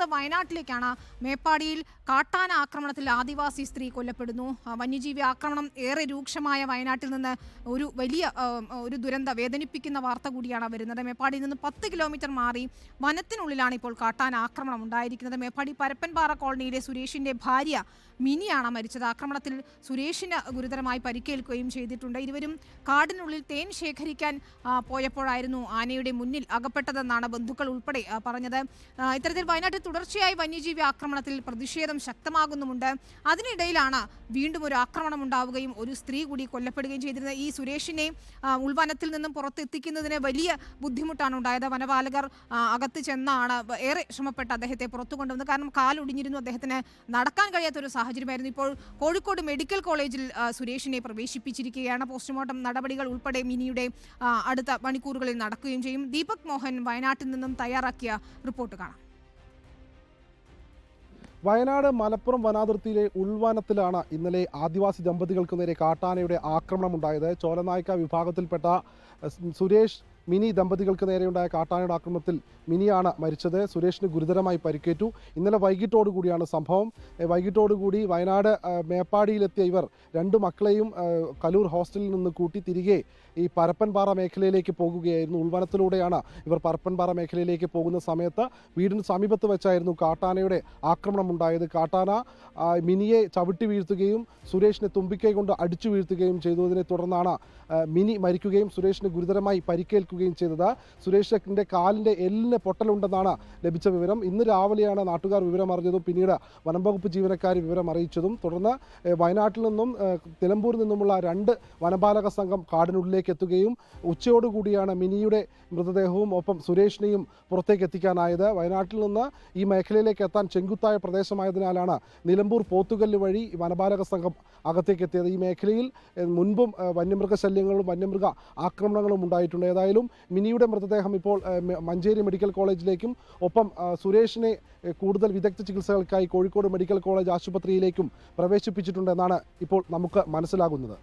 പോകുന്നത് വയനാട്ടിലേക്കാണ്. മേപ്പാടിയിൽ കാട്ടാന ആക്രമണത്തിൽ ആദിവാസി സ്ത്രീ കൊല്ലപ്പെടുന്നു. വന്യജീവി ആക്രമണം ഏറെ രൂക്ഷമായ വയനാട്ടിൽ നിന്ന് ഒരു വലിയ ഒരു ദുരന്ത വേദനിപ്പിക്കുന്ന വാർത്ത കൂടിയാണ് വരുന്നത്. മേപ്പാടിയിൽ നിന്ന് പത്ത് കിലോമീറ്റർ മാറി വനത്തിനുള്ളിലാണ് ഇപ്പോൾ കാട്ടാന ആക്രമണം ഉണ്ടായിരിക്കുന്നത്. മേപ്പാടി പരപ്പൻപാറ കോളനിയിലെ സുരേഷിന്റെ ഭാര്യ മിനിയാണ് മരിച്ചത്. ആക്രമണത്തിൽ സുരേഷിന് ഗുരുതരമായി പരിക്കേൽക്കുകയും ചെയ്തിട്ടുണ്ട്. ഇരുവരും കാടിനുള്ളിൽ തേൻ ശേഖരിക്കാൻ പോയപ്പോഴായിരുന്നു ആനയുടെ മുന്നിൽ അകപ്പെട്ടതെന്നാണ് ബന്ധുക്കൾ ഉൾപ്പെടെ പറഞ്ഞത്. ഇത്തരത്തിൽ വയനാട്ടിൽ തുടർച്ചയായി വന്യജീവി ആക്രമണത്തിൽ പ്രതിഷേധം ശക്തമാകുന്നുമുണ്ട്. അതിനിടയിലാണ് വീണ്ടും ഒരു ആക്രമണം ഉണ്ടാവുകയും ഒരു സ്ത്രീ കൂടി കൊല്ലപ്പെടുകയും ചെയ്തിരുന്നത്. ഈ സുരേഷിനെ ഉൾവനത്തിൽ നിന്നും പുറത്തെത്തിക്കുന്നതിന് വലിയ ബുദ്ധിമുട്ടാണ് ഉണ്ടായത്. വനപാലകർ അകത്ത് ചെന്നാണ് ഏറെ ശ്രമപ്പെട്ട് അദ്ദേഹത്തെ പുറത്തു കൊണ്ടുവന്നത് കാരണം കാലൊടിഞ്ഞിരുന്നു അദ്ദേഹത്തിന് നടക്കാൻ കഴിയാത്ത ഒരു സാഹചര്യമായിരുന്നു. ഇപ്പോൾ കോഴിക്കോട് മെഡിക്കൽ കോളേജിൽ സുരേഷിനെ പ്രവേശിപ്പിച്ചിരിക്കുകയാണ്. പോസ്റ്റ്മോർട്ടം നടപടികൾ ഉൾപ്പെടെ മിനിയുടെ അടുത്ത മണിക്കൂറുകളിൽ നടക്കുകയും ചെയ്യും. ദീപക് മോഹൻ വയനാട്ടിൽ നിന്നും തയ്യാറാക്കിയ റിപ്പോർട്ട് കാണാം. വയനാട് മലപ്പുറം വനാതിർത്തിയിലെ ഉൾവനത്തിലാണ് ഇന്നലെ ആദിവാസി ദമ്പതികൾക്ക് നേരെ കാട്ടാനയുടെ ആക്രമണമുണ്ടായത്. ചോലനായ്ക്ക വിഭാഗത്തിൽപ്പെട്ട സുരേഷ് മിനി ദമ്പതികൾക്ക് നേരെയുണ്ടായ കാട്ടാനയുടെ ആക്രമണത്തിൽ മിനിയാണ് മരിച്ചത്. സുരേഷിന് ഗുരുതരമായി പരിക്കേറ്റു. ഇന്നലെ വൈകിട്ടോടുകൂടിയാണ് സംഭവം. വൈകിട്ടോടുകൂടി വയനാട് മേപ്പാടിയിലെത്തിയ ഇവർ രണ്ട് മക്കളെയും കലൂർ ഹോസ്റ്റലിൽ നിന്ന് കൂട്ടി തിരികെ ഈ പരപ്പൻപാറ മേഖലയിലേക്ക് പോകുകയായിരുന്നു. ഉൾവനത്തിലൂടെയാണ് ഇവർ പരപ്പൻപാറ മേഖലയിലേക്ക് പോകുന്ന സമയത്ത് വീടിന് സമീപത്ത് വെച്ചായിരുന്നു കാട്ടാനയുടെ ആക്രമണം ഉണ്ടായത്. കാട്ടാന മിനിയെ ചവിട്ടി വീഴ്ത്തുകയും സുരേഷിനെ തുമ്പിക്കൈ കൊണ്ട് അടിച്ചു വീഴ്ത്തുകയും ചെയ്തതിനെ തുടർന്നാണ് മിനി മരിക്കുകയും സുരേഷിന് ഗുരുതരമായി പരിക്കേൽക്കുകയും ചെയ്തത്. സുരേഷിന്റെ കാലിന്റെ എല്ലിന് പൊട്ടലുണ്ടെന്നാണ് ലഭിച്ച വിവരം. ഇന്ന് രാവിലെയാണ് നാട്ടുകാർ വിവരം അറിഞ്ഞതും പിന്നീട് വനംവകുപ്പ് ജീവനക്കാർ വിവരം അറിയിച്ചതും. തുടർന്ന് വയനാട്ടിൽ നിന്നും നിലമ്പൂരിൽ നിന്നുമുള്ള രണ്ട് വനപാലക സംഘം കാടിനുള്ളിലേക്ക് എത്തുകയും ഉച്ചയോടുകൂടിയാണ് മിനിയുടെ മൃതദേഹവും ഒപ്പം സുരേഷിനെയും പുറത്തേക്ക് എത്തിക്കാനായത്. വയനാട്ടിൽ നിന്ന് ഈ മേഖലയിലേക്ക് എത്താൻ ചെങ്കുത്തായ പ്രദേശമായതിനാലാണ് നിലമ്പൂർ പോത്തുകല്ല് വഴി വനപാലക സംഘം അകത്തേക്ക് എത്തിയത്. ഈ മേഖലയിൽ മുൻപും വന്യമൃഗ ശല്യങ്ങളും വന്യമൃഗ ആക്രമണങ്ങളും ഉണ്ടായിട്ടുണ്ട്. ഏതായാലും മിനിയുടെ മൃതദേഹം ഇപ്പോൾ മഞ്ചേരി മെഡിക്കൽ കോളേജിലേക്കും ഒപ്പം സുരേഷിനെ കൂടുതൽ വിദഗ്ധ ചികിത്സകൾക്കായി കോഴിക്കോട് മെഡിക്കൽ കോളേജ് ആശുപത്രിയിലേക്കും പ്രവേശിപ്പിച്ചിട്ടുണ്ടെന്നാണ് ഇപ്പോൾ നമുക്ക് മനസ്സിലാകുന്നത്.